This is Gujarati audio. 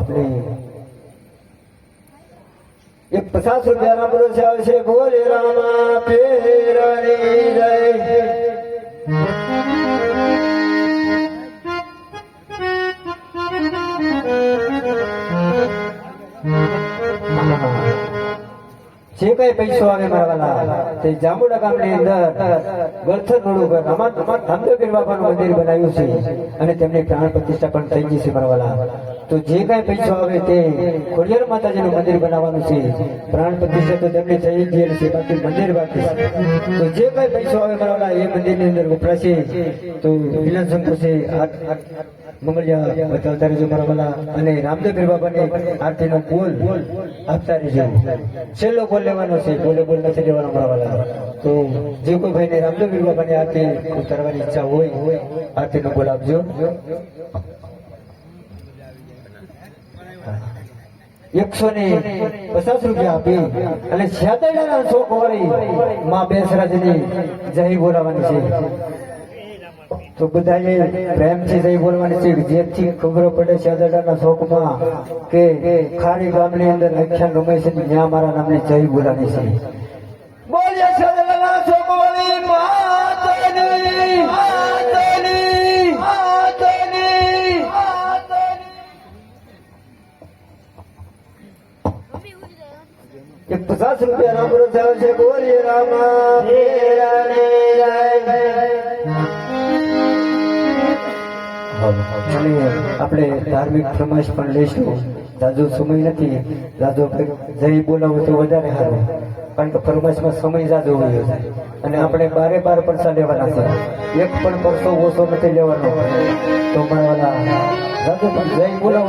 આપણે એક પચાસ રૂપિયાના પુરુષ છે બોલે રામા પેરણી જે કઈ પૈસો આવે મારા તે જાંબુડા ગામની અંદર ગળથર રોડ ઉપર અમાર અમાર ધામદેવીર બાપાનું મંદિર બનાવ્યું છે અને તેમની પ્રાણ પ્રતિષ્ઠા પણ થઈ ગઈ છે મારા તો જે કઈ પૈસો આવે તે ખોડિયાર માતાજીનું મંદિર બનાવવાનું છે. પ્રાણ પ્રતિષ્ઠા તો તેમની થઈ ગયેલી છે, બાકી મંદિર બાકી તો જે કઈ પૈસો આવે મારા એ મંદિરની અંદર વપરાશે. તો વિલન આ- મંગળિયા બતાવતા રહેજો મારા અને રામદેવ પીર બાબાને આરતીનો બોલ આપતા રહેજો. છેલ્લો બોલ લેવાનો છે, બોલે બોલ નથી લેવાનો મારા વાલા. તો જે કોઈ ભાઈને રામદેવ પીર બાબાની આરતી ઉતારવાની ઈચ્છા હોય, આરતીનો બોલ આપજો. એકસો ને પચાસ રૂપિયા આપી. અને છેતરડાના શોખ વળી માં બેસરાજની જય બોલાવાની છે. તો બધાએ પ્રેમથી જય બોલવાની છે. જેથી ખબર પડે છે અદાડાના શોખમાં કે ખારી ગામની અંદર આખ્યાન ગમે છે ત્યાં મારા નામની જય બોલાની છે. એક પચાસ રૂપિયા રામ ચાલે છે, બોલીએ રામા આપણે ધાર્મિક ફરમાઈશ પણ લઈશું દાદુ સમય નથી. જાજો જય બોલાવું તો વધારે સારું. કારણ કે ફરમાઈશમાં સમય જાજો હોય છે. અને આપણે બારે બાર પરસા લેવાના છે. એક પણ પરસો ઓછો નથી લેવાનો. તો મારા જાજો પણ જય બોલાવો.